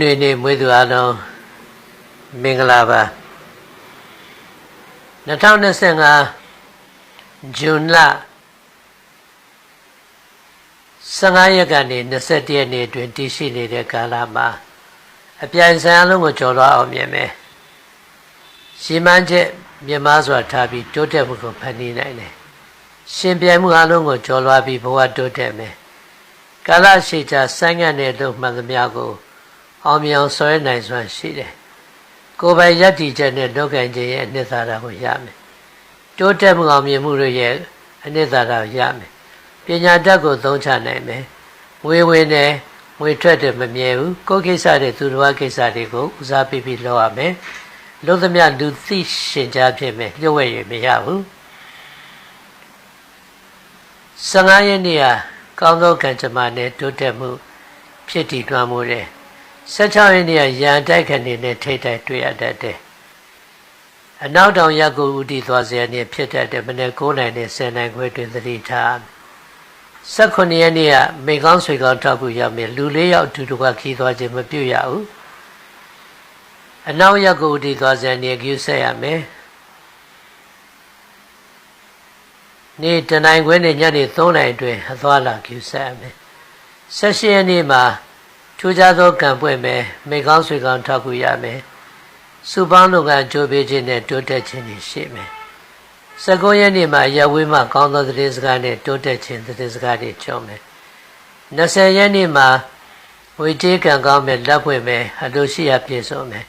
နှွေနေမွေးသူအလုံးမင်္ဂလာပါ2025ဇွန်လ15ရက်ကနေ21ရက်နေ့အတွင်းတည်ရှိနေတဲ့ကာလမှာအပြိုင်ဆိုင်အလုံးကိုကျော်လွှားအောင်မြင်မယ်ရှင်းမှန်းချက်မြင်မစွာထားပြီးတိုးတက်မှုကိုဖန်တီးနိုင်တယ်ရှင်ပြိုင်မှုအလုံးကိုကျော်လွှားပြီးဘဝတိုးတက်မယ်ကာလရှိချာဆိုင်းငံ့တဲ့လို့မှန်သမျှကို အောင်မြင်အောင်ဆွဲနိုင်စွမ်းရှိတယ်ကိုယ်ပိုင်ယက်တီချက်နဲ့လောကင်ခြင်းရဲ့အနှစ်သာရကိုရမယ်တိုးတက်မှုအောင်မြင်မှုတွေရဲ့အနှစ်သာရကိုရမယ်ပညာတတ်ကိုသုံးချနိုင်မယ်ငွေဝင်တယ်ငွေထွက်တယ်မမြဲဘူးကိုယ်ကိစ္စတွေသူတော်ကိစ္စတွေကိုဦးစားပေးပြီးလုပ်ရမယ်လို့သမျှလူသိရှင်ကြားဖြစ်မယ်လျှို့ဝှက်ရမရဘူး15ရက်နေ့ဟာကောင်းသောကံကြမ္မာနဲ့တိုးတက်မှုဖြစ်တည်တွားမှုတဲ့ 16ရက်နေ့ကရန်တိုက်ခဏနဲ့ထိတ်တိုက်တွေ့ရတတ်တယ်အနောက်တောင်ရက်ကိုဥတီသွားစေနေဖြစ်တတ်တယ်မနေ့9နိုင်နဲ့10နိုင်ခွဲတွင်သတိထား18ရက်နေ့ကမိကောင်းဆွေကောင်းထောက်ခုရမယ်လူလေးယောက်အတူတကွခီးသွားခြင်းမပြုတ်ရဘူးအနောက်ရက်ကိုဥတီသွားစေနေကျူးဆက်ရမယ်နေ့တနိုင်ခွဲနဲ့ညနေ3နိုင်အတွင်းအသွားလာကျူးဆက်ရမယ်18ရက်နေ့မှာ ထူးခြားသောကံပွင့်မယ်မိကောင်းဆွေကောင်းထောက်ကူရမယ်စုပေါင်းလုပ်ငန်းကြိုးပေးခြင်းနဲ့တိုးတက်ခြင်းတွေရှိမယ်။စကုံးရက်နေ့မှာရဝေးမှကောင်းသောသတင်းစကားနဲ့တိုးတက်ခြင်းသတင်းစကားတွေကြုံမယ်။20ရက်နေ့မှာဝေကျေးကံကောင်းမဲ့လက်ပွင့်မယ်အလိုရှိရပြည့်စုံမယ်။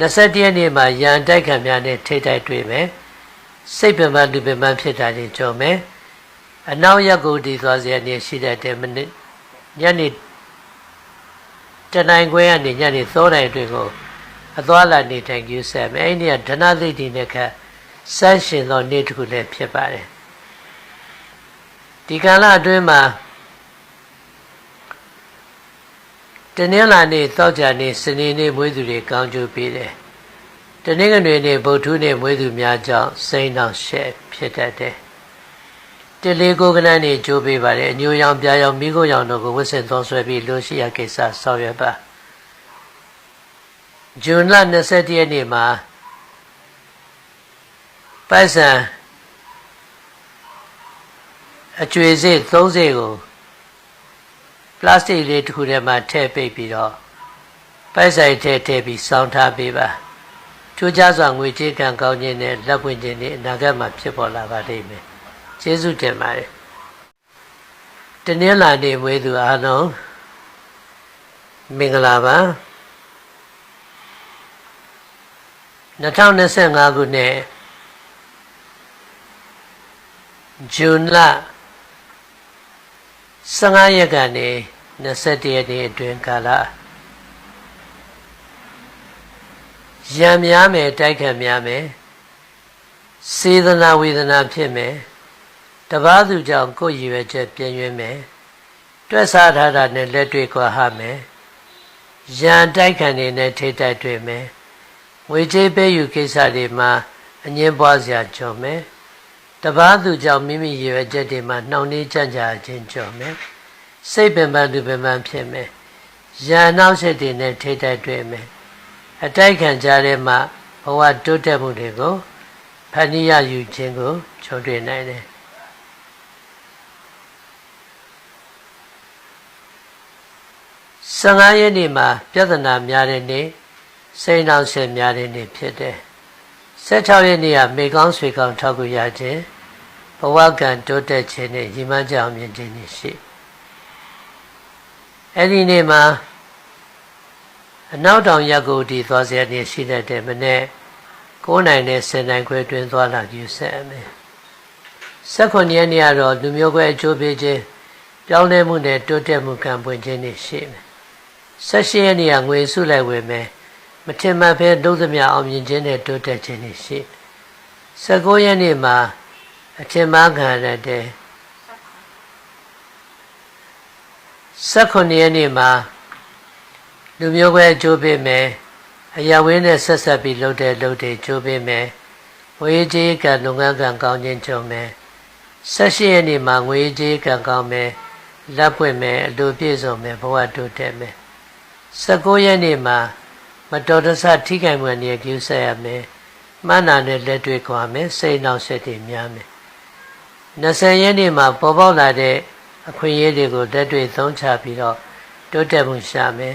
21ရက်နေ့မှာရန်တိုက်ခံများနဲ့ထိတ်တိုက်တွေ့မယ်။စိတ်ပင်ပန်းလူပင်ပန်းဖြစ်တာတွေကြုံမယ်။အနောက်ရက်ကိုဒီသွားစေနေရှိတဲ့မိနစ်ညနေ တနိုင်ခွဲကနေညနေ3နိုင်အတွင်းကိုအသွားလာနေထိုင်ကြဆက်မယ်အဲ့ဒီကဒနာသိတိနဲ့ခတ်ဆန်းရှင်သောနေ့တစ်ခုလည်းဖြစ်ပါတယ်ဒီကာလအတွင်းမှာတနင်္လာနေ့သောကြာနေ့စနေနေ့မွေးသူတွေကောင်းကျိုးပေးတယ်တနင်္ဂနွေနေ့ဗုဒ္ဓနေ့မွေးသူများကြောင့်စိန်အောင်ရှက်ဖြစ်တတ်တယ် တလေးကိုကနန်းနေကြိုးပေးပါတယ်အညိုရောင်ပြာရောင်မိခိုးရောင်တို့ကိုဝတ်ဆင်သောဆွဲပြီးလိုရှိရကိစ္စဆောင်ရွက်ပါဇွန်လ21ရက်နေ့မှာပိုက်ဆံအကျွေစိတ်30ကိုပလတ်စတစ်လေးတစ်ခုထဲမှာထည့်ပိတ်ပြီးတော့ပိုက်ဆိုင်ထည့်ထည့်ပြီးစောင်းထားပေးပါထူးခြားစွာငွေကြေးကံကောင်းခြင်းနဲ့လက်ပွင့်ခြင်းတွေအနာဂတ်မှာဖြစ်ပေါ်လာပါလိမ့်မယ် ကျေးဇူးတင်ပါတယ်တနင်္လာနေ့မွေးသူအားလုံးမင်္ဂလာပါ2025ခုနှစ်ဇွန်လ15ရက်ကနေ21ရက်နေ့အတွင်းကာလရံများမယ်တိုက်ခတ်များမယ်စေတနာဝေဒနာဖြစ်မယ် တပားသူကြောင့်ကိုယ်ရည်ရွယ်ချက်ပြင်းရွင်းမယ်တွက်စားထားတာနဲ့လက်တွေ့ကွာဟမယ်ရံတိုက်ခတ်နေနဲ့ထိတိုက်တွေ့မယ်ငွေကြေးပေးယူကိစ္စတွေမှာအငင်းပွားစရာကြော်မယ်တပားသူကြောင့်မိမိရည်ရွယ်ချက်တွေမှာနှောင့်နှေးကြံ့ကြာခြင်းကြော်မယ်စိတ်ပင်ပန်းသူပင်ပန်းဖြစ်မယ်ရန်နောက်ဆက်တွေနဲ့ထိတိုက်တွေ့မယ်အတိုက်ခံကြတဲ့မှာဘဝတိုးတက်မှုတွေကိုဖန်တီးရယူခြင်းကိုချုံတွေ့နိုင်တယ် 15ရက်နေ့မှာ ပြဿနာများတဲ့နေ့စိတ်နှောင့်ယှက်များတဲ့နေ့ဖြစ်တယ်16ရက်နေ့ကမေကောင်းဆွေကောင်းထောက်ကူရခြင်းဘဝကံတိုးတက်ခြင်းနဲ့ညီမကြောင်မြင်ခြင်းရှိအဲ့ဒီနေ့မှာအနောက်တောင်ရက်ကိုဒီသွားစရာနေရှိတတ်တဲ့မနေ့9နိုင်နဲ့10နိုင်ခွဲတွင်သွားလာယူဆက်အမယ်16ရက်နေ့ကတော့လူမျိုးခွဲအကျိုးပေးခြင်းပြောင်းလဲမှုနဲ့တိုးတက်မှုကံပွင့်ခြင်းတွေရှိမယ် 16ရက်နေ့ကငွေစုလိုက်ဝယ်မယ်မထင်မှတ်ဘဲဒုသမျှအောင်မြင်ခြင်းနဲ့တိုးတက်ခြင်းတွေရှိ19ရက်နေ့မှာအထင်မှားခံရတဲ့18ရက်နေ့မှာလူမျိုးပဲကြိုးပေးမယ်အရာဝင်းနဲ့ဆက်ဆက်ပြီးလှုပ်တဲ့လှုပ်တွေကြိုးပေးမယ်ငွေကြေးကံလုပ်ငန်းကံကောင်းခြင်းကြုံမယ်18ရက်နေ့မှာငွေကြေးကံကောင်းမယ်လက်ပွင့်မယ်အလိုပြည့်စုံမယ်ဘဝတိုးတက်မယ် 19ရက်နေ့မှာမတော်တဆထိခိုက်မှုအနေနဲ့ကျူးဆက်ရမယ်မှန်းနာနဲ့လက်တွေ့ခွာမယ်စိတ်နှောက်ဆက်တွေများမယ်20ရက်နေ့မှာပေါ်ပေါက်လာတဲ့အခွင့်အရေးတွေကိုလက်တွေ့သုံးချပြီးတော့တိုးတက်မှုရှာမယ်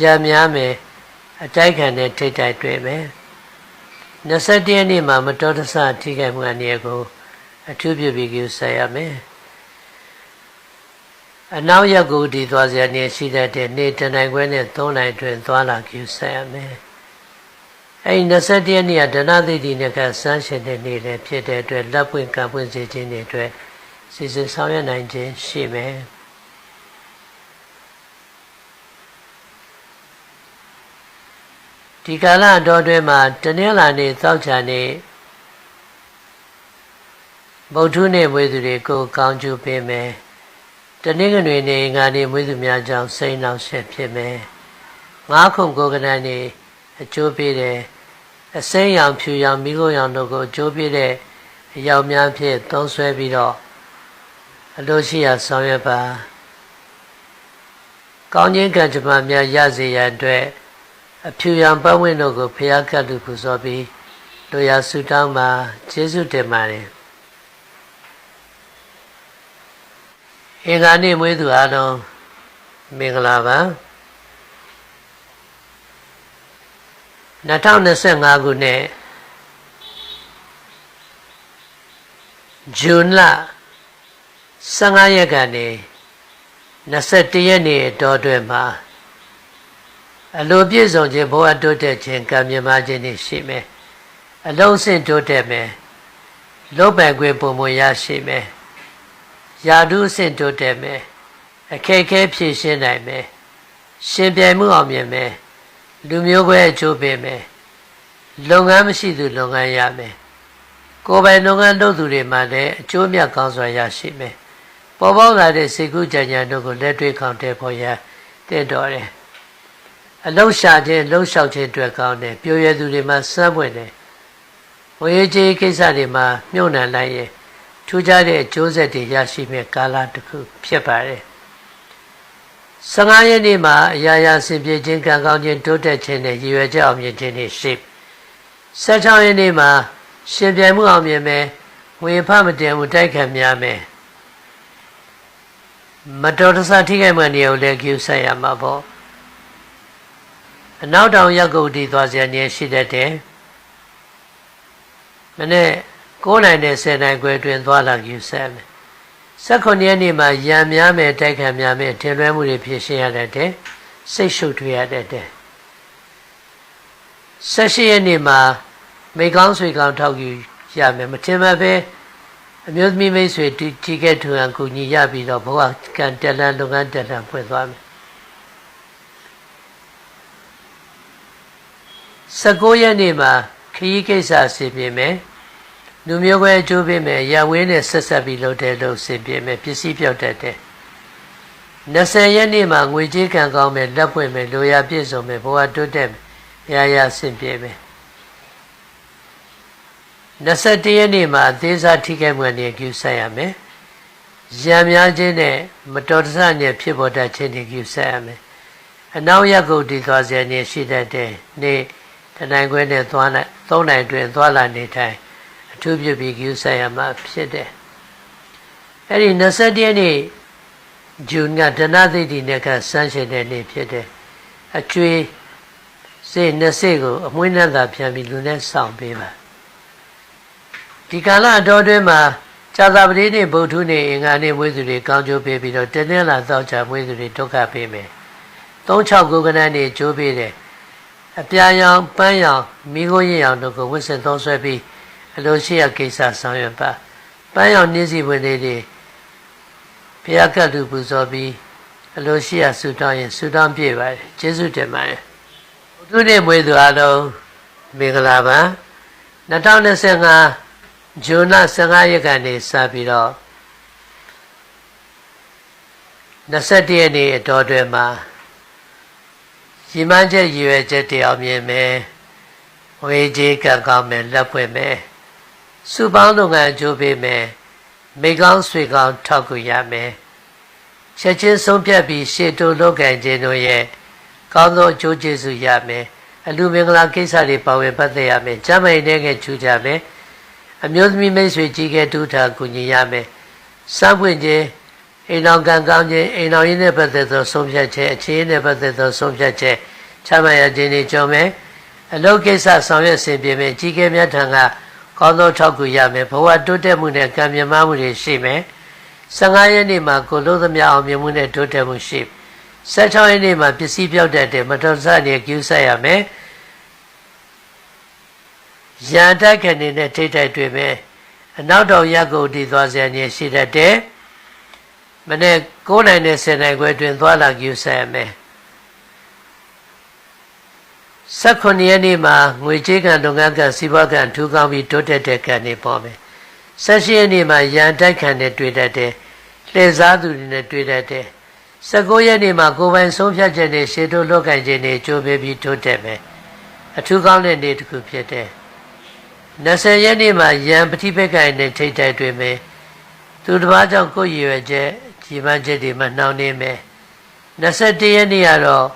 ရများမယ်အတိုက်ခံနဲ့ထိတ်တိုက်တွေ့မယ်21ရက်နေ့မှာမတော်တဆထိခိုက်မှုအနေနဲ့ကိုအထူးပြုပြီးကျူးဆက်ရမယ် အနောက်ရက်ကိုဒီသွားစရာနေရှိတတ်တဲ့နေတနိုင်ခွဲနဲ့3နိုင်တွင်သွားလာကျူဆက်ရမယ်။အဲဒီ21ရက်နေ့ကဒနာသိတိနဲ့ကစမ်းရှင်တဲ့နေ့လည်းဖြစ်တဲ့အတွက်လက်ပွင့်ကံပွင့်စေခြင်းတွေအတွက်စီစဉ်ဆောင်ရွက်နိုင်ခြင်းရှိမယ်။ဒီကာလတော်တွင်မှာတနင်္လာနေ့သောက်ချာနေ့ဗုဒ္ဓနေ့မွေးသူတွေကိုကောင်းကျိုးပေးမယ်။ တနင်္ဂနွေနေ့ငါနေမွေးသူများကြောင့်စိတ်နှောက်ရှက်ဖြစ်မယ်ငါးခုကိုကနန်နေအကျိုးပေးတယ်အစိမ်းရောင်ဖြူရောင်မိခိုးရောင်တို့ကိုအကျိုးပေးတဲ့အယောက်များဖြင့်သုံးဆွဲပြီးတော့အလိုရှိရာဆောင်ရွက်ပါကောင်းခြင်းကံကြမ္မာများရစေရန်အတွက်အဖြူရောင်ပတ်ဝန်းတို့ကိုဖျားကတ်လူပူဇော်ပြီးလိုရာဆုတောင်းပါကျေးဇူးတင်ပါတယ် အင်္ဂါနေ့မွေးသူအားလုံးမင်္ဂလာပါ2025ခုနှစ်ဇွန်လ15ရက်ကနေ21ရက်နေ့တော်တွင်မှာအလိုပြည့်စုံခြင်းဘဝတိုးတက်ခြင်းကံမြမခြင်းတွေရှိမယ်အလုံးစင်တိုးတက်မယ်လောဘကွေပုံမရရှိမယ် ယာဓုအဆင့်တိုးတက်မယ်အခက်ခဲဖြည့်ရှင်းနိုင်မယ်ရှင်ပြိုင်မှုအောင်မြင်မယ်လူမျိုးပွဲအကျိုးပေးမယ်လုပ်ငန်းမရှိသူလုပ်ငန်းရမယ်ကိုယ်ပိုင်လုပ်ငန်းလုပ်သူတွေမှလည်းအကျိုးမြတ်ကောင်းစွာရရှိမယ်ပေါ်ပေါက်လာတဲ့စေကုကြံကြံတို့ကိုလက်တွေ့ခေါင်တဲ့ဖို့ရတင့်တော်တယ်အလုံးရှာခြင်းလှုပ်လျှောက်ခြင်းအတွက်ကောင်းတယ်ပြိုရသူတွေမှစမ်းပွင့်တယ်ဝေကြီးကိစ္စတွေမှာမြုပ်နှံလိုက်ရင် ထူးခြားတဲ့အကျိုးဆက်တွေရရှိမဲ့ကာလတစ်ခုဖြစ်ပါတယ်15ရက်နေ့မှာအရာရာဆင်ပြေခြင်းကံကောင်းခြင်းတိုးတက်ခြင်းနဲ့ရည်ရွယ်ချက်အောင်မြင်ခြင်းတွေရှိ16ရက်နေ့မှာရှင်ပြိုင်မှုအောင်မြင်မယ်ဝေဖမတင်မှုတိုက်ခံများမယ်မတော်တဆထိခိုက်မှနေကိုလည်းကျူဆက်ရမှာပေါ့အနောက်တောင်ရက်ကုတ်တီသွားစရာနေရှိတတ်တယ်မနေ့ 9နိုင်နဲ့10နိုင်ခွဲတွင်သွားလာယူဆက်မယ်18ရက်နေ့မှာရံများမယ်တိုက်ခံများမယ်ထင်လွဲမှုတွေဖြစ်ရှင်းရတဲ့တဲ့စိတ်ရှုပ်ထွေးရတဲ့တဲ့18ရက်နေ့မှာမိကောင်းဆွေကောင်းထောက်ယူရမယ်မထင်မှပဲအမျိုးသမီးမိတ်ဆွေတီကက်ထူအန်ကူညီရပြီးတော့ဘဝကံတက်လန်းလုပ်ငန်းတက်လန်းဖွင့်သွားမယ်19ရက်နေ့မှာခရီးကိစ္စအစီပြင်မယ် လူမျိုးပဲအကျိုးပေးမယ်ရဝင်းနဲ့ဆက်ဆက်ပြီးလုပ်တဲ့လို့ဆင်ပြေမယ်ပစ္စည်းပြောက်တတ်တယ်20ရက်နေ့မှာငွေကြေးကံကောင်းမယ်လက်ပွင့်မယ်လိုရာပြည့်စုံမယ်ဘဝတိုးတက်မယ်ရာရာဆင်ပြေမယ်21ရက်နေ့မှာအသေးစားထိခိုက်မှုနဲ့ကျူဆက်ရမယ်ရံများခြင်းနဲ့မတော်တဆနဲ့ဖြစ်ပေါ်တတ်ခြင်းတွေကျူဆက်ရမယ်အနောက်ရက်ကိုတည်သွားစေနေရှိတတ်တဲ့နေ့တနိုင်ခွဲနဲ့သွားနိုင်သုံးနိုင်တွင်သွားလာနေထိုင် အထူးပြုပြီးယူဆိုင်ရမှာဖြစ်တယ်အဲ့ဒီ21ရက်နေ့ဂျွန်ကဒနာသိတိနဲ့ကဆန်းရှင်တဲ့နေ့ဖြစ်တယ်အကျွေးစေ20ကိုအမွှေးနဲ့သာပြန်ပြီးလူနဲ့ဆောင်ပေးပါဒီကာလအတော်တွင်းမှာဇာတာပတိနေ့ဗုဒ္ဓနေ့အင်္ဂါနေ့မွေးသူတွေကောင်းကျိုးပေးပြီးတော့တနေ့လာသောချမွေးသူတွေဒုက္ခပေးမယ်36ကိုကနန်းနေ့ကျိုးပေးတယ်အပြာရောင်ပန်းရောင်မိခိုးရင်ရောင်တို့ကိုဝစ်စင်သုံးဆွဲပြီး အလိုရှိရာကိစ္စဆောင်ရွက်ပါပန်းရောင်နှင်းစီဝင်လေးတွေဘုရားကတ်လူပူဇော်ပြီးအလိုရှိရာဆုတောင်းရင်ဆုတောင်းပြည့်ပါတယ်ကျေးဇူးတင်ပါတယ်သူနေ့မွေးသူအလုံးမင်္ဂလာပါ2025ဇွန်လ15ရက်ကနေစပြီးတော့21ရက်နေ့အတော်တွင်မှာရည်မှန်းချက်ရည်ရွယ်ချက်တရားမြင်မယ်ဝေကြီးကံကောင်းမယ်လက်ဖွင့်မယ် စုပေါင်းလုပ်ငန်းအကျိုးပေးမယ်မိကောင်းဆွေကောင်းထောက်ကူရမယ်ချက်ချင်းဆုံးဖြတ်ပြီးရှေ့တိုးလုပ်ကံခြင်းတို့ရဲ့ကောင်းသောအကျိုးကျေးဇူးရမယ်အလူမင်္ဂလာကိစ္စတွေပါဝင်ပတ်သက်ရမယ်ကျမ်းမာရေးနဲ့ငယ်ချူကြမယ်အမျိုးသမီးမိတ်ဆွေကြီးကဲတူတာကူညီရမယ်စမ်းပွင့်ခြင်းအိမ်တော်ကံကောင်းခြင်းအိမ်တော်ရင်းနဲ့ပတ်သက်သောဆုံးဖြတ်ချက်အခြေအနေနဲ့ပတ်သက်သောဆုံးဖြတ်ချက်ချမှတ်ရခြင်းတွေကြောင့်မယ်အလုပ်ကိစ္စဆောင်ရွက်ဆင်ပြေမယ်ကြီးကဲမြတ်ထံက ကောင်းသောထောက်ကူရမယ်ဘဝတိုးတက်မှုနဲ့ကံမြမမှုတွေရှိမယ်15ရက်နေ့မှာကိုလို့သမျှအောင်မြင်မှုနဲ့တိုးတက်မှုရှိ16ရက်နေ့မှာပစ္စည်းပြောက်တတ်တဲ့မတော်ဆနေကျူးဆက်ရမယ်ရန်တိုက်ခဏနဲ့ထိတ်တိုက်တွေ့မယ်အနောက်တောင်ရက်ကိုတည်သွားစရာနေရှိတတ်တယ်မနေ့9နိုင်နဲ့10နိုင်ခွဲတွင်သွားလာကျူးဆက်ရမယ် 18ရက်နေ့မှာငွေကြေးကံလုပ်ငန်းကံစီးပွားကံထူကောင်းပြီးတိုးတက်တဲ့ကံတွေပေါ်မယ်18ရက်နေ့မှာရန်တိုက်ခံနဲ့တွေ့တတ်တယ်လှည့်စားသူတွေနဲ့တွေ့တတ်တယ်19ရက်နေ့မှာကိုယ်ပိုင်ဆုံးဖြတ်ချက်နဲ့ရှေ့တို့လောက်ကင်ခြင်းတွေကြိုးပေးပြီးတိုးတက်မယ်အထူးကောင်းတဲ့နေ့တစ်ခုဖြစ်တယ်20ရက်နေ့မှာရန်ပฏิပက္ခနဲ့ထိတ်တိုက်တွေ့မယ်သူတစ်ပါးကြောင့်ကိုယ်ရည်ရွယ်ချက်ကြီးပန်းချက်တွေမှနှောင်းနေမယ်21ရက်နေ့ကတော့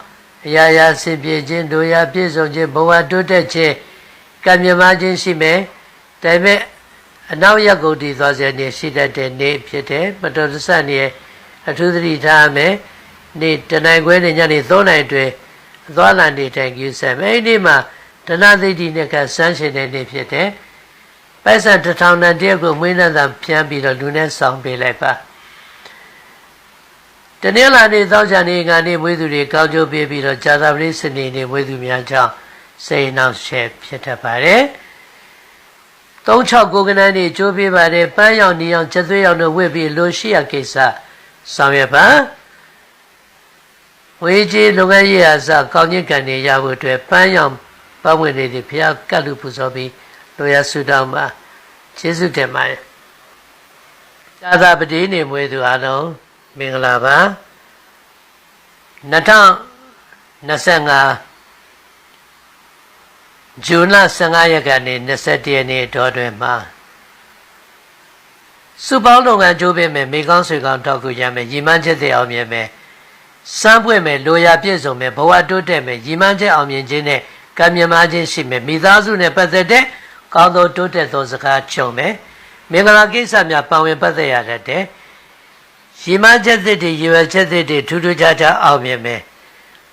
အရာရာဆင်ပြေခြင်းတို့ရာပြည့်စုံခြင်းဘဝတိုးတက်ခြင်းကံမြမခြင်းရှိမယ်ဒါပေမဲ့အနောက်ရက်ကုန်တည်သွားစေနေရှိတတ်တဲ့နေ့ဖြစ်တယ်မတော်တဆနေအထူးသတိထားမယ်နေ့တနိုင်ခွဲနေညနေ3နိုင်တွင်သွားလာနေတိုင်ကျူးဆက်မယ်အဲ့ဒီမှာဒနာသိတိနဲ့ကဆန်းရှင်တဲ့နေ့ဖြစ်တယ်ပိုက်ဆံတစ်ထောင်တန်တရက်ကိုမွေးနှံသာဖြန်းပြီးတော့လူနဲ့ဆောင်ပေးလိုက်ပါ တနင်္လာနေ့သောကြာနေ့ကနေမွေးသူတွေကောင်းကျိုးပေးပြီးတော့ဇာတာပတိစနေနေ့မွေးသူများကြောင့်စိတ်နှောက်ရှက်ဖြစ်တတ်ပါတယ်36ကိုကနန်းနေကြိုးပေးပါတယ်ပန်းရောင်နီရောင်ချက်သွေးရောင်တို့ဝစ်ပြီးလိုရှိရကိစ္စဆောင်ရွက်ပါဝေကြီးလုပ်ငန်းရေးအစကောင်းခြင်းကံတွေရဖို့အတွက်ပန်းရောင်ပတ်ဝန်းကျင်တွေဖျားကတ်လူပူဇော်ပြီးလိုရဆုတောင်းပါကျေးဇူးတင်ပါတယ်ဇာတာပတိနေမွေးသူအားလုံး မင်္ဂလာပါ2025ဇွန်လ15ရက်ကနေ21ရက်နေ့တော်တွင်မှာစုပေါင်းလုပ်ငန်းကြိုးပမ်းမယ်မိကောင်းဆွေကောင်းတောက်ကူရမယ်ရည်မှန်းချက်တွေအောင်မြင်မယ်စမ်းပွင့်မယ်လိုရာပြည့်စုံမယ်ဘဝတိုးတက်မယ်ရည်မှန်းချက်အောင်မြင်ခြင်းနဲ့ကံမြမခြင်းရှိမယ်မိသားစုနဲ့ပတ်သက်တဲ့ကောင်းသောတိုးတက်သောစကားချုံမယ်မင်္ဂလာကိစ္စများပါဝင်ပတ်သက်ရတတ်တယ် ရည်မှန်းချက်တွေရည်ရွယ်ချက်တွေထူးထူးခြားခြားအောင်မြင်မယ်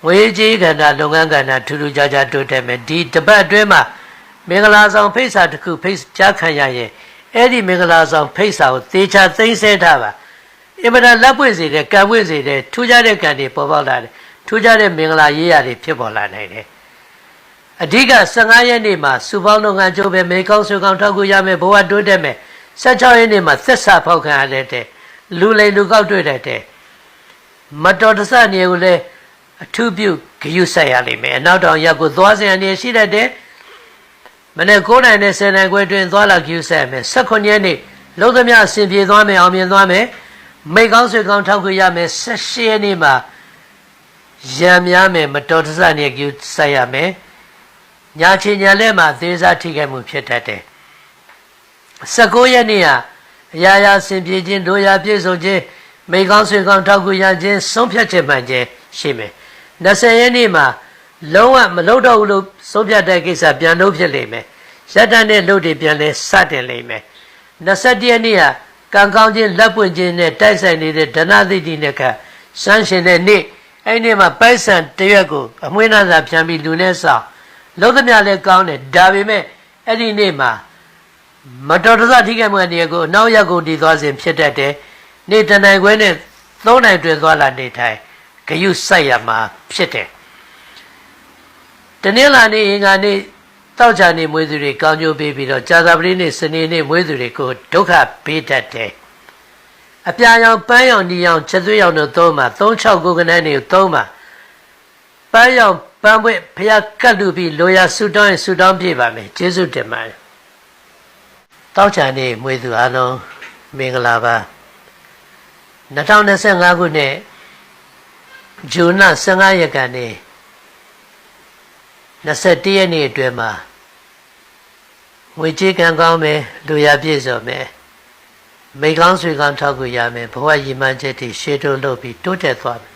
ငွေကြေးကဏ္ဍလုပ်ငန်းကဏ္ဍထူးထူးခြားခြားတိုးတက်မယ်ဒီတပတ်အတွင်းမှာမင်္ဂလာဆောင်ဖိတ်စာတစ်ခုဖိတ်ကြားခံရရင်အဲ့ဒီမင်္ဂလာဆောင်ဖိတ်စာကိုသေချာသိမ်းဆဲထားပါအင်မတန်လက်ပွင့်စေတဲ့ကံပွင့်စေတဲ့ထူးခြားတဲ့ကံတွေပေါ်ပေါက်လာတယ်ထူးခြားတဲ့မင်္ဂလာရေးရတွေဖြစ်ပေါ်လာနိုင်တယ်အဓိက15ရက်နေ့မှာစုပေါင်းလုပ်ငန်းကြိုးပဲမေကောင်းဆွေကောင်းထောက်ကူရမယ်ဘဝတိုးတက်မယ်16ရက်နေ့မှာသက်စာဖောက်ခံရတဲ့ လူလိမ်လူကောက်တွေ့တဲ့မတော်တဆနေကိုလည်းအထူးပြုဂယုဆက်ရလိမ့်မယ်အနောက်တောင်ရက်ကိုသွားစရာနေရှိတတ်တယ်မနေ့9နိုင်နဲ့10နိုင်ခွဲတွင်သွားလာဂယုဆက်မယ်18ရက်နေ့လုံးသမျှအစဉ်ပြေသွားမယ်အောင်မြင်သွားမယ်မိကောင်းဆွေကောင်းထောက်ခွေရမယ်18ရက်နေ့မှာရံများမယ်မတော်တဆနေဂယုဆက်ရမယ်ညာချင်ညာလက်မှာသေးစားထိခိုက်မှုဖြစ်တတ်တယ်19ရက်နေ့ဟာ အရာရာဆင်ပြေခြင်းတို့ရာပြည့်စုံခြင်းမိကောင်းဆွေကောင်းထောက်ကူရခြင်းဆုံးဖြတ်ချက်မှန်ခြင်းရှိမယ်20ရက်နေ့မှာလုံးဝမလုပ်တော့ဘူးလို့ဆုံးဖြတ်တဲ့ကိစ္စပြန်လုပ်ဖြစ်လိမ့်မယ်ရက်တန်တဲ့လုပ်တွေပြန်လဲစတင်လိမ့်မယ်21ရက်နေ့ဟာကံကောင်းခြင်းလက်ပွင့်ခြင်းနဲ့တိုက်ဆိုင်နေတဲ့ဒနာသိတိနဲ့ကစမ်းရှင်တဲ့နေ့အဲ့ဒီမှာပိုက်ဆံတရွက်ကိုအမွှေးနှစာပြန်ပြီးလူနဲ့ဆောင်လုံးသမျှလည်းကောင်းတယ်ဒါပေမဲ့အဲ့ဒီနေ့မှာ မတော်တဆထိခိုက်မှုအနေကိုအနောက်ရက်ကိုတည်သွားစဉ်ဖြစ်တတ်တယ်နေ့တနိုင်ခွဲနဲ့သုံးနိုင်တွင်သွားလာနေထိုင်ဂယုစိုက်ရမှာဖြစ်တယ်တနင်္လာနေ့အင်္ဂါနေ့တောက်ချာနေမွေးသူတွေကောင်းကျိုးပေးပြီးတော့ကြာသပတေးနေ့စနေနေ့မွေးသူတွေကိုဒုက္ခပေးတတ်တယ်အပြာရောင်ပန်းရောင်ညီရောင်ချက်သွေးရောင်တို့သုံးပါ36ကိုကနန်းတွေကိုသုံးပါပန်းရောင်ပန်းပွင့်ဖျားကတ်လူပြီးလိုရာဆူတောင်းရင်ဆူတောင်းပြပါမယ်ကျေးဇူးတင်ပါတယ် တောက်ချာနေမွေးသူအားလုံးမင်္ဂလာပါ2025ခုနှစ်ဇွန်လ15ရက်ကနေ21ရက်နေ့အတွင်းမှာငွေကြေးကံကောင်းမယ်လူရပြည့်စုံမယ်မိကောင်းဆွေကောင်းထောက်ကူရမယ်ဘဝရည်မှန်းချက်တွေရှေ့တိုးလုပ်ပြီးတိုးတက်သွားမယ်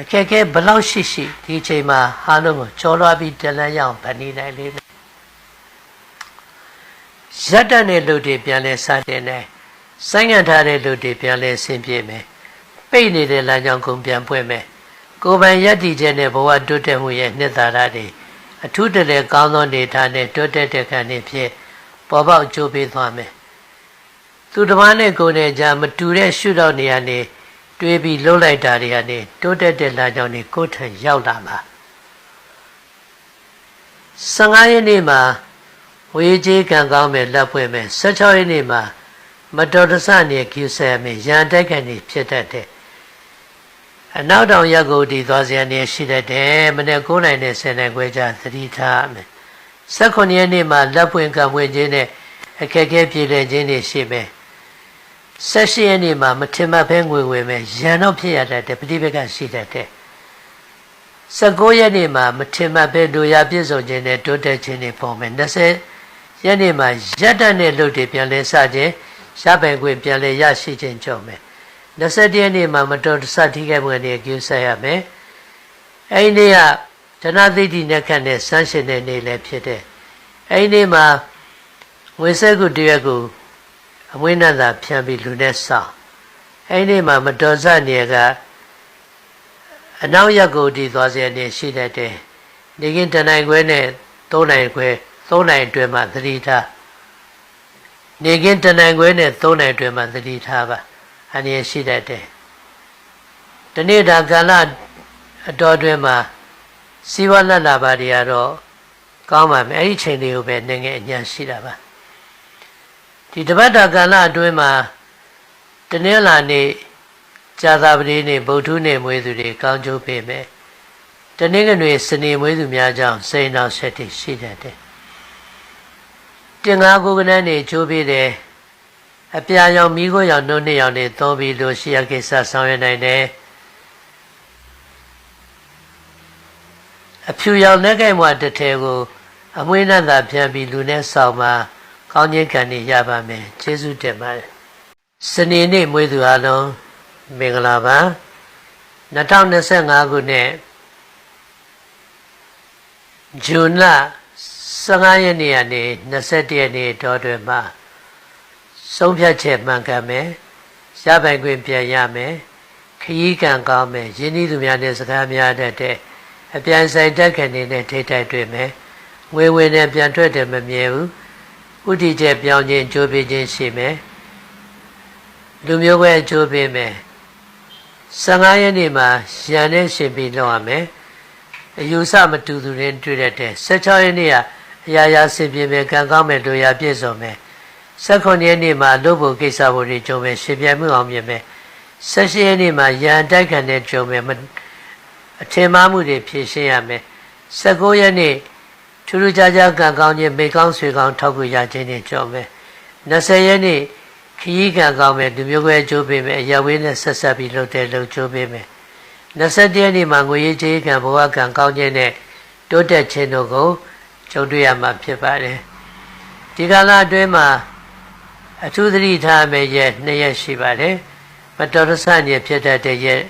အခက်အခဲဘယ်လောက်ရှိရှိဒီအချိန်မှာဟာလုံးကိုချောလွှားပြီးတလန်းရအောင်ဗနေနိုင်လေးမယ် ရက်တက်တဲ့လူတွေပြန်လဲစတင်တယ်ဆိုင်းငံ့ထားတဲ့လူတွေပြန်လဲဆင်းပြေမယ်ပိတ်နေတဲ့လမ်းကြောင်းကုန်ပြန်ပွင့်မယ်ကိုယ်ပိုင်ရက်တည်ချက်နဲ့ဘဝတိုးတက်မှုရဲ့နှစ်သာရတွေအထူးတလဲကောင်းသောနေထားနဲ့တိုးတက်တဲ့ခံနေဖြစ်ပေါ်ပေါက်ကြိုးပေးသွားမယ်သူတစ်ပါးနဲ့ကိုယ်နဲ့ကြာမတူတဲ့ရှုတော့နေရနေတွေးပြီးလှုပ်လိုက်တာတွေကနေတိုးတက်တဲ့လမ်းကြောင်းတွေကိုယ်ထံရောက်လာမှာ15ရက်နေ့မှာ ဝေကြီးကံကောင်းမယ်လက်ပွင့်မယ်16ရက်နေ့မှာမတော်တဆနေကျူဆဲမယ်ရန်တိုက်ကန်နေဖြစ်တတ်တယ်အနောက်တောင်ရက်ကိုဒီသွားစရာနေရှိတတ်တယ်မနေ့9နိုင်နဲ့10နိုင်ခွဲကြသတိထားမယ်16ရက်နေ့မှာလက်ပွင့်ကံပွင့်ခြင်းနဲ့အခက်အခဲပြည်လည်ခြင်းတွေရှိမယ်ဆက်ရှိရက်နေ့မှာမထင်မှတ်ဖဲငွေဝင်မယ်ရန်တော့ဖြစ်ရတတ်တယ်ပဋိပက္ခရှိတတ်တယ်19ရက်နေ့မှာမထင်မှတ်ဖဲဒူရပြည့်စုံခြင်းနဲ့တိုးတက်ခြင်းတွေပေါ်မယ်20 ရက်နေ့မှာရက်တတ်တဲ့လူတွေပြန်လဲစခြင်းရပိုင်ခွင့်ပြန်လဲရရှိခြင်းကြောင့်မယ်21ရက်နေ့မှာမတော်တဆထိခိုက်မှုတွေကျူးဆက်ရမယ်အဲ့ဒီနေ့ကဓနသိတိနဲ့ခန့်တဲ့ဆန်းရှင်တဲ့နေ့လည်းဖြစ်တဲ့အဲ့ဒီနေ့မှာဝိဆက်ကုတရက်ကိုအမွေးနတ်သာဖြန့်ပြီးလူနဲ့ဆောင်းအဲ့ဒီမှာမတော်စနေကအနောက်ရက်ကိုတည်သွားစေနေရှိတတ်တယ်နေကင်းတနိုင်ခွဲနဲ့သုံးနိုင်ခွဲ သုံးနိုင်အတွင်းမှာသတိထားနေကင်းတနိုင်ခွဲနဲ့သုံးနိုင်အတွင်းမှာသတိထားပါအနေရှိတတ်တယ်တနေ့တာကာလအတော်အတွင်းမှာစီဝလတ်လာပါတွေကတော့ကောင်းပါမယ်အဲ့ဒီချိန်လေးကိုပဲနေငယ်အညာရှိတာပါဒီတပတ်တာကာလအတွင်းမှာတနင်္လာနေ့ဇာတာပတိနေ့ဗုဒ္ဓနေ့မွေးသူတွေကောင်းကျိုးပေးမယ်တနင်္ဂနွေစနေမွေးသူများကြောင့်စိန်တော်ဆက်တည်ရှိတတ်တယ် တင်ငါကိုကနန်းနေကျိုးပေးတယ်အပြာရောင်မိခိုးရောင်နှုတ်နှစ်ရောင်တွေသုံးပြီးလို့ရှိရကိစ္စဆောင်ရွက်နိုင်တယ်အဖြူရောင်လက်ကိုက်မွားတစ်ထဲကို အမွေးနဲ့သာပြန်ပြီးလူနဲ့ဆောင်မှာကောင်းခြင်းကံနေရပါမယ်ကျေးဇူးတင်ပါတယ်စနေနေ့မွေးသူအလုံးမင်္ဂလာပါ2025ခုနှစ်ဇွန်လ 15ရက်နေ့ကနေ21ရက်နေ့တောတွင်မှာဆုံးဖြတ်ချက်မှန်ကန်မယ်ရပိုင်ခွင့်ပြန်ရမယ်ခရီးကံကောင်းမယ်ယင်းဤသူများနဲ့စကားများတတ်တဲ့အပြန်ဆိုင်တက်ခံနေတဲ့ထိထိုက်တွေ့မယ်ငွေဝင်နဲ့ပြန်ထွက်တယ်မမြဲဘူးဥတီချက်ပြောင်းခြင်းကြိုးပေးခြင်းရှိမယ်လူမျိုးပဲကြိုးပေးမယ်15ရက်နေ့မှာရန်နဲ့ရှင်ပြီးလောက်ရမယ်အယူဆမတူသူတွေတွေ့တဲ့16ရက်နေ့က အရာရာဆင်ပြေမယ်ကံကောင်းမယ်တို့ရပြည့်စုံမယ်16ရက်နေ့မှာလုပ်ဖို့ကိစ္စဖို့တွေကြုံမယ်ရှင်ပြမှုအောင်မြင်မယ်16ရက်နေ့မှာရန်တိုက်ခံတဲ့ကြုံမယ်အထင်မှားမှုတွေဖြေရှင်းရမယ်19ရက်နေ့ထူးထူးခြားခြားကံကောင်းခြင်းမိကောင်းဆွေကောင်းထောက်ကူရခြင်းတွေကြုံမယ်20ရက်နေ့ခရီးကံကောင်းမယ်လူမျိုးကွဲအကျိုးပေးမယ်အရာဝေးနဲ့ဆက်ဆက်ပြီးလုပ်တဲ့လုပ်ကျိုးပေးမယ်21ရက်နေ့မှာငွေရေးကြေးကံဘဝကံကောင်းခြင်းနဲ့တိုးတက်ခြင်းတို့ကို ကြုံတွေ့ရမှာဖြစ်ပါတယ်ဒီကာလအတွင်းမှာအထူးသတိထားမယ့်ရက်2ရက်ရှိပါတယ်မတော်တဆနေဖြစ်တတ်တဲ့ရက်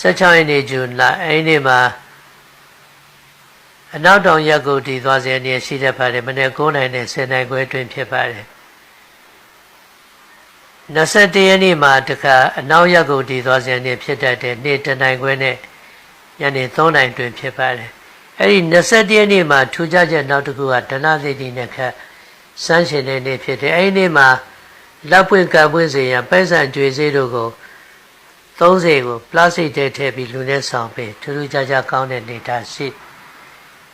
16ရက်နေ့ဇွန်လအဲ့ဒီနေ့မှာအနောက်တောင်ရက်ကိုတည်သွားစေနေရှိတတ်ပါတယ်မနေ့9နိုင်နဲ့10နိုင်ခွဲအတွင်းဖြစ်ပါတယ်21ရက်နေ့မှာတခါအနောက်ရက်ကိုတည်သွားစေနေဖြစ်တတ်တဲ့နေ့တနိုင်ခွဲနဲ့ညနေ3နိုင်တွင်ဖြစ်ပါတယ် အဲ့ဒီ21ရက်နေ့မှာထူးခြားချက်နောက်တစ်ခုကဒဏသိတိနဲ့ခတ်စမ်းရှင်တဲ့နေ့ဖြစ်တယ်အဲ့ဒီနေ့မှာလက်ပွင့်ကပ်ပွင့်စေရန်ပိုက်ဆံကြွေစေးတို့ကို30ကိုပလတ်စတစ်ထဲထည့်ပြီးလူနဲ့ဆောင်ပေးထူးထူးခြားခြားကောင်းတဲ့နေတာရှိ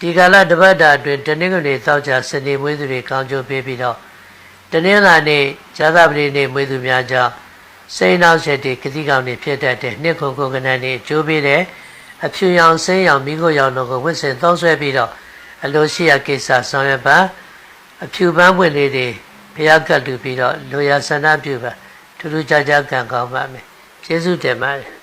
ဒီကာလတပတ်တာအတွင်းတနင်္ဂနွေသောက်ကြစနေမွေးသူတွေကောင်းကျိုးပေးပြီးတော့တနင်္လာနေ့ဇာသပတိနေ့မွေးသူများကြောင့်စိန်နောက်ဆက်တွေကတိကောင်တွေဖြစ်တတ်တဲ့နှစ်ခုခုကနန်းတွေကျိုးပေးတဲ့ အဖြူရောင်စိမ်းရောင်မိခိုးရောင်တို့ကိုဝစ်စင်သုံးဆွဲပြီးတော့အလိုရှိရာကိစ္စဆောင်ရွက်ပါအဖြူပန်းပွင့်လေးတွေဘုရားကတ်လူပြီးတော့လိုရာဆန္ဒပြုပါထူးထူးခြားခြားကံကောင်းပါမယ်ကျေးဇူးတင်ပါတယ်